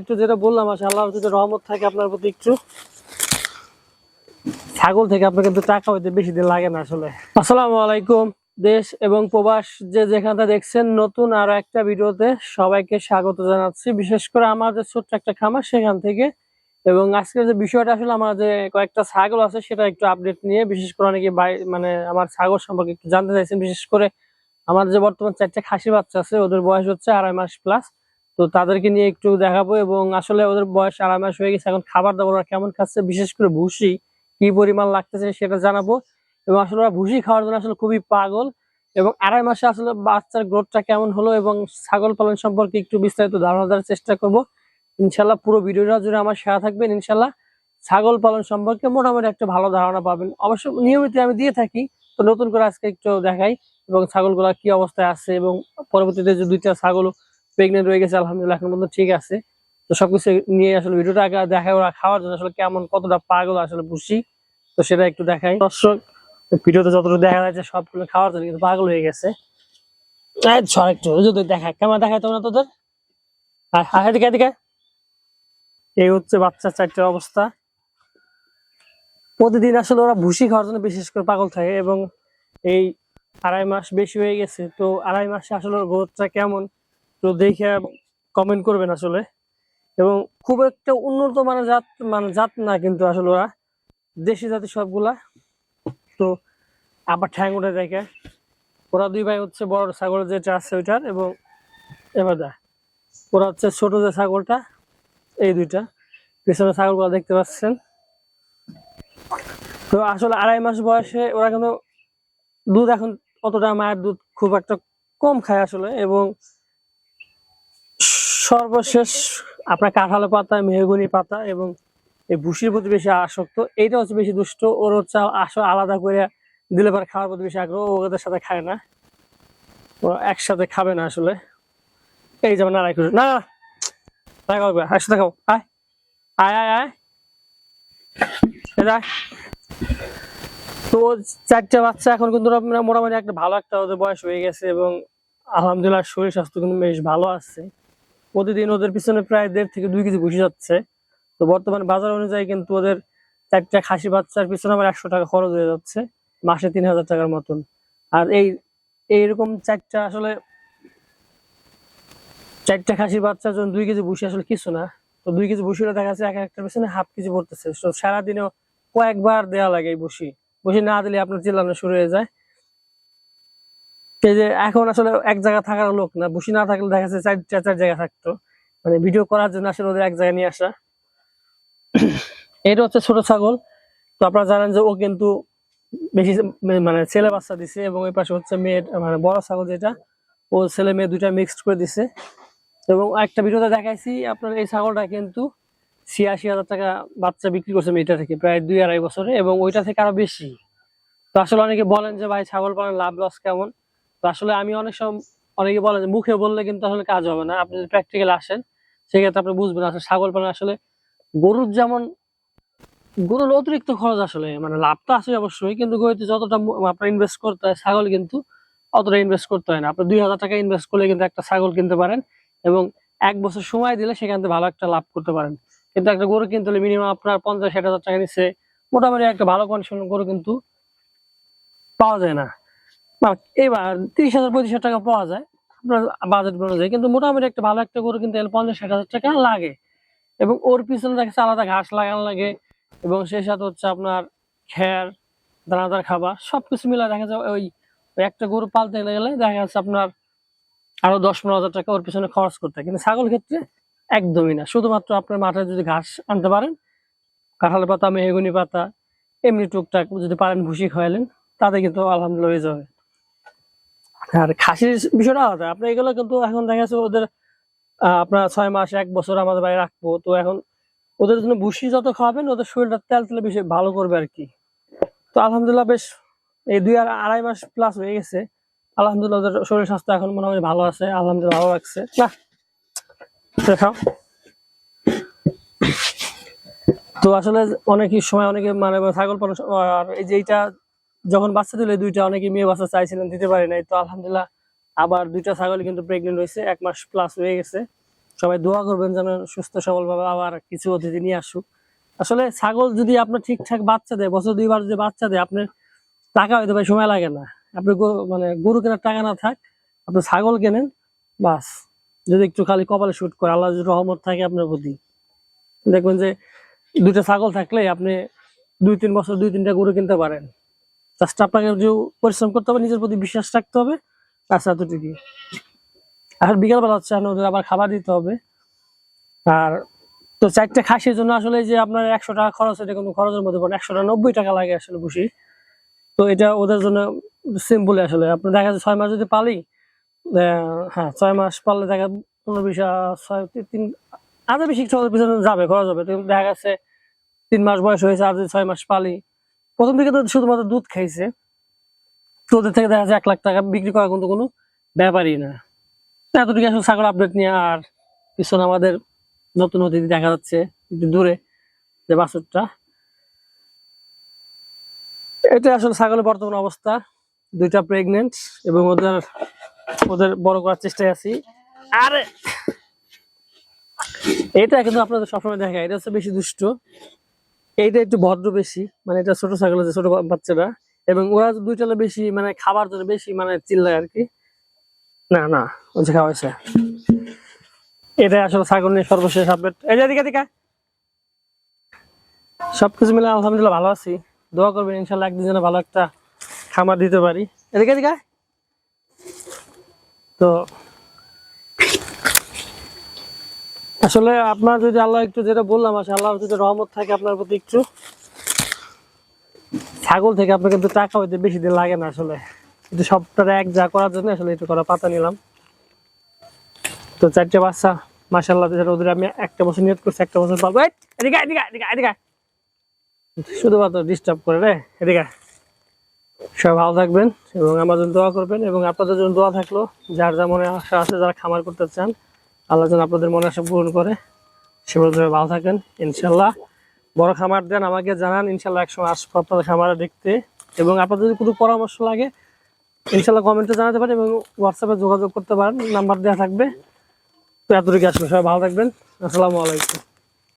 একটু যেটা বললাম আসলে আল্লাহর যদি রহমত থাকে আপনার প্রতি একটু। ছাগল থেকে আপনার কিন্তু টাকা হইতে বেশি দিন লাগে না আসলে। আসসালামু আলাইকুম, দেশ এবং প্রবাস যে যেখানটা দেখছেন, নতুন আরও একটা ভিডিওতে সবাইকে স্বাগত জানাচ্ছি। বিশেষ করে আমার যে ছোট্ট একটা খামার সেখান থেকে। এবং আজকের যে বিষয়টা আসলে আমার যে কয়েকটা ছাগল আছে, সেটা একটু আপডেট নিয়ে, বিশেষ করে অনেকে মানে আমার ছাগল সম্পর্কে একটু জানতে চাইছেন। বিশেষ করে আমার যে বর্তমান চারটে খাসি বাচ্চা আছে, ওদের বয়স হচ্ছে আড়াই মাস প্লাস তো তাদেরকে নিয়ে একটু দেখাবো এবং আসলে ওদের বয়স আড়াই মাস হয়ে গেছে, এখন খাবার দাবার ওরা কেমন খাচ্ছে, বিশেষ করে ভুসি কি পরিমাণ লাগতেছে সেটা জানাব। এবং আসলে ওরা ভুসি খাওয়ার জন্য আসলে খুবই পাগল এবং আড়াই মাসে আসলে বাচ্চার গ্রোথটা কেমন হলো এবং ছাগল পালন সম্পর্কে একটু বিস্তারিত ধারণা দেওয়ার চেষ্টা করব। ইনশাল্লাহ পুরো ভিডিওটা জুড়ে আমার সাথে থাকবেন ইনশাল্লাহ ছাগল পালন সম্পর্কে মোটামুটি একটা ভালো ধারণা পাবেন। অবশ্য নিয়মিত আমি দিয়ে থাকি, তো নতুন করে আজকে একটু দেখাই এবং ছাগলগুলা কি অবস্থায় আছে এবং পরবর্তীতে যে দুইটা ছাগল প্রেগনেন্ট রয়ে গেছে, আলহামদুলিল্লাহ, এখন পর্যন্ত ঠিক আছে। তো সবকিছু নিয়ে আসলে ভিডিওটা আগে দেখা ওরা খাওয়ার জন্য আসলে কেমন, কতটা পাগল আসলে বুঝি তো সেটা একটু দেখাই। দর্শক, ভিডিওতে যতটুকু দেখা যাচ্ছে সবগুলো খাওয়ার জন্য কিন্তু পাগল হয়ে গেছে। একটু যদি দেখা কেমন দেখায় তোমরা তোদের? এদিকে এদিকে। এই হচ্ছে বাচ্চা চারটার অবস্থা। প্রতিদিন আসলে ওরা ভুসি খাওয়ার জন্য বিশেষ করে পাগল থাকে এবং এই আড়াই মাস বেশি হয়ে গেছে, তো আড়াই মাসে আসলে গ্রোথটা কেমন? তো দেখে কমেন্ট করবেন আসলে। এবং খুব একটা উন্নত মানের জাত মানে জাত না কিন্তু আসলে ওরা। দেশি জাতি সবগুলা। তো আবার ঠ্যাং উঠে দেখে ওরা দুই ভাই হচ্ছে বড় ছাগল যেটা আছে ওইটার এবং এবার ওরা হচ্ছে ছোট যে ছাগলটা, এই দুইটা। পিছনে ছাগলগুলো দেখতে পাচ্ছেন। তো আসলে আড়াই মাস বয়সে ওরা কিন্তু দুধ এখন অতটা মায়ের দুধ খুব একটা কম খায় আসলে এবং সর্বশেষ আপনার কাঁঠালো পাতা মেহগুনি পাতা এবং এই ভুসির প্রতি বেশি আসক্ত। এইটা হচ্ছে বেশি দুষ্ট। ওর হচ্ছে আলাদা করে দিলে পরে খাওয়ার প্রতি বেশি আগ্রহ। ওদের সাথে খায় না। ও একসাথে খাবে না আসলে। এই যেমন নারাই করে না না, একসাথে খাও আয়। আয় আয় আয়। তো চারটে বাচ্চা এখন কিন্তু মোটামুটি একটা ভালো একটা ওদের বয়স হয়ে গেছে এবং আলহামদুলিল্লাহ শরীর স্বাস্থ্য কিন্তু বেশ ভালো আছে। প্রতিদিন ওদের পিছনে প্রায় দেড় থেকে দুই কেজি বসে যাচ্ছে। তো বর্তমানে বাজার অনুযায়ী কিন্তু ওদের চারটা খাসি বাচ্চার পিছনে আমার একশো টাকা খরচ হয়ে যাচ্ছে, মাসে তিন হাজার টাকার মতন। আর এই, এইরকম চারটা আসলে চারটা খাসির বাচ্চার জন্য দুই কেজি বসে আসলে কিছু না। তো দুই কেজি বসিটা দেখা যাচ্ছে এক একটা পিছনে হাফ কেজি পড়তেছে। তো সারাদিনেও কয়েকবার দেওয়া লাগে এই বসি বসি না দিলে আপনার চিল্লানো শুরু হয়ে যায়। এই যে এখন আসলে এক জায়গা থাকার লোক না, বসি না থাকলে দেখা যাচ্ছে চার চার চার জায়গা থাকতো। মানে ভিডিও করার জন্য আসলে ওদের এক জায়গায় নিয়ে আসা। এটা হচ্ছে ছোট ছাগল। তো আপনারা জানেন যে ও কিন্তু বেশি মানে ছেলে বাচ্চা দিছে এবং ওই পাশে হচ্ছে মেয়ে মানে বড় ছাগল যেটা, ও ছেলে মেয়ে দুইটা মিক্সড করে দিছে। এবং একটা ভিডিওতে দেখাইছি, আপনার এই ছাগলটা কিন্তু ছিয়াশি হাজার টাকা বাচ্চা বিক্রি করছে মেয়েটা থেকে, প্রায় দুই আড়াই বছরে এবং ওইটা থেকে আরও বেশি। তো আসলে অনেকে বলেন যে, ভাই, ছাগল পালন লাভ লস কেমন? আসলে আমি অনেক সময় অনেকে বলেন মুখে বললে কিন্তু আসলে কাজ হবে না। আপনি যদি প্র্যাকটিক্যাল আসেন, সেক্ষেত্রে আপনি বুঝবেন আসলে ছাগল পালন আসলে গরুর যেমন, গরুর অতিরিক্ত খরচ আসলে মানে লাভ তো আছে অবশ্যই, কিন্তু গরুতে যতটা আপনার ইনভেস্ট করতে হয় ছাগল কিন্তু অতটা ইনভেস্ট করতে হয় না। আপনি দুই হাজার টাকা ইনভেস্ট করলে কিন্তু একটা ছাগল কিনতে পারেন এবং এক বছর সময় দিলে সেখান থেকে ভালো একটা লাভ করতে পারেন। কিন্তু একটা গরু কিনতে হলে মিনিমাম আপনার পঞ্চাশ, ষাট হাজার টাকা নিচ্ছে মোটামুটি একটা ভালো কন্ডিশনের গরু কিন্তু পাওয়া যায় না। এবার তিরিশ হাজার পঁয়ত্রিশ হাজার টাকা পাওয়া যায়। আপনার বাজেট অনুযায়ী কিন্তু মোটামুটি একটা ভালো একটা গরু কিন্তু পঞ্চাশ, ষাট হাজার টাকা লাগে। এবং ওর পিছনে দেখা যাচ্ছে আলাদা ঘাস লাগানো লাগে। এবং সেই সাথে হচ্ছে আপনার খ্যার দানাদার খাবার সবকিছু মিলে দেখা যায় ওই ওই একটা গরু পালতে গেলে দেখা যাচ্ছে আপনার আরও দশ পনেরো হাজার টাকা ওর পিছনে খরচ করতে হয়। কিন্তু ছাগল ক্ষেত্রে একদমই না। শুধুমাত্র আপনার মাঠে যদি ঘাস আনতে পারেন, কাঁঠাল পাতা, মেহগুনি পাতা, এমনি টুকটাক যদি পারেন ভুসি খাওয়ালেন, তাতে কিন্তু আলহামদুলিল্লাহ হয়ে যাবে। আর খাসির বিষয়টা আলাদা। আপনার এগুলো কিন্তু এখন দেখা যাচ্ছে ওদের আপনার ছয় মাস, এক বছর আমাদের বাড়ি রাখব। তো এখন ওদের জন্য ভুসি যত খাওয়াবেন, ওদের শরীরটা তেল তেলে বেশি ভালো করবে আর কি। তো আলহামদুলিল্লাহ বেশ, এই দুই আর আড়াই মাস প্লাস হয়ে গেছে। আলহামদুলিল্লাহ ওদের শরীর স্বাস্থ্য এখন মোটামুটি ভালো আছে, আলহামদুলিল্লাহ ভালো লাগছে। না, এটা খাও। তো আসলে অনেক সময় অনেকে মানে ছাগল পালন, আর এই যে এইটা যখন বাচ্চা দিলে দুইটা অনেকে মেয়ে বাচ্চা চাইছিলেন, দিতে পারে নাই। তো আলহামদুলিল্লাহ আবার দুইটা ছাগল কিন্তু প্রেগনেন্ট হয়েছে, এক মাস প্লাস হয়ে গেছে। সবাই দোয়া করবেন যেন সুস্থ সবল ভাবে আবার কিছু অতিথি নিয়ে আসুক। আসলে ছাগল যদি আপনার ঠিকঠাক বাচ্চা দেয়, বছর দুইবার যদি বাচ্চা দেয়, আপনার টাকা হয়তো ভাই সময় লাগে না। আপনি মানে গরু কেনার টাকা না থাক, আপনি ছাগল কেনেন, বাস। যদি একটু খালি কপালে শুট করে, আল্লাহ রহমত থাকে আপনার প্রতি। দেখবেন যে দুইটা ছাগল থাকলে আপনি দুই, তিন বছর দুই, তিনটা গরু কিনতে পারেন। জাস্ট আপনাকে যে পরিশ্রম করতে হবে, নিজের প্রতি বিশ্বাস রাখতে হবে আচ্ছা এতটুকু আর বিকালবেলা হচ্ছে আপনার ওদের আবার খাবার দিতে হবে। আর তো চারটে খাসির জন্য আসলে যে আপনার একশো টাকা খরচ, এটা কোনো খরচের মধ্যে পড়ে একশো নব্বই টাকা লাগে আসলে বুঝি তো এটা ওদের জন্য সিম্পল আসলে। আপনি দেখা যাচ্ছে ছয় মাস যদি পালি হ্যাঁ ছয় মাস পারলে দেখা পনেরো বিশ ছয়, তিন- আরও বেশি পিছনে যাবে, খরচ হবে। দেখা যাচ্ছে তিন মাস বয়স হয়েছে, আর যদি ছয় মাস পালি প্রথম দিকে তো শুধুমাত্র দুধ খাইছে। তো ওদের থেকে দেখা যায় এক লাখ টাকা বিক্রি করা কিন্তু কোনো ব্যাপারই না। এতটুকু আসলে ছাগল আপডেট নিয়ে আর পিছনে আমাদের নতুন অতিথি দেখা যাচ্ছে দূরে, যে বাছুরটা। এটা আসলে ছাগলের বর্তমান অবস্থা। দুইটা প্রেগনেন্ট এবং ওদের ওদের বড় করার চেষ্টায় আছি। আর এটা কিন্তু আপনাদের সবসময় দেখা এটা হচ্ছে বেশি দুষ্ট। এইটা একটু ভদ্র বেশি মানে এটা ছোট ছাগল আছে, ছোট বাচ্চারা। এবং ওরা দুইটা বেশি মানে খাবার জন্য বেশি মানে চিল্লায় আর কি। না না হচ্ছে খাওয়াইছে এটা আসলে ছাগল নিয়ে সর্বশেষ আপডেট এই যে এদিকে এদিকে। সবকিছু মিলে আলহামদুলিল্লাহ ভালো আছি। দোয়া করবেন ইনশাল্লাহ একদিন যেন ভালো একটা খামার দিতে পারি। এদিকে এদিকে। তো আসলে আপনার যদি আল্লাহ একটু যেটা বললাম, আসলে আল্লাহর যদি রহমত থাকে আপনার প্রতি একটু, ছাগল থেকে আপনার কিন্তু টাকা হইতে বেশি দিন লাগে না আসলে। কিন্তু সবটা এক যা করার জন্য আসলে একটু করা পাতা নিলাম। তো চারটে বাচ্চা মাসাল্লাহ ওদের আমি একটা বছর নিয়ত করছি, একটা বছর পাবো। এদিকে এদিকে এদিকে এদিকে শুধুমাত্র ডিস্টার্ব করে রে, এদিকে সবাই ভালো থাকবেন এবং আমার জন্য দোয়া করবেন এবং আপনাদের জন্য দোয়া থাকল, যার যা মনে আশা আছে, যারা খামার করতে চান আল্লাহ যেন আপনাদের মনে আশা পূরণ করে। সেভাবে ভালো থাকেন ইনশাল্লাহ বড় খামার দেন, আমাকে জানান ইনশাল্লাহ একসময় আসব আপনাদের খামারে দেখতে। এবং আপনাদের যদি কোনো পরামর্শ লাগে ইনশাল্লাহ কমেন্টে জানাতে পারেন এবং হোয়াটসঅ্যাপে যোগাযোগ করতে পারেন, নাম্বার দেওয়া থাকবে। তো এতটুকু আসলে সবাই ভালো থাকবেন। আসসালামু আলাইকুম।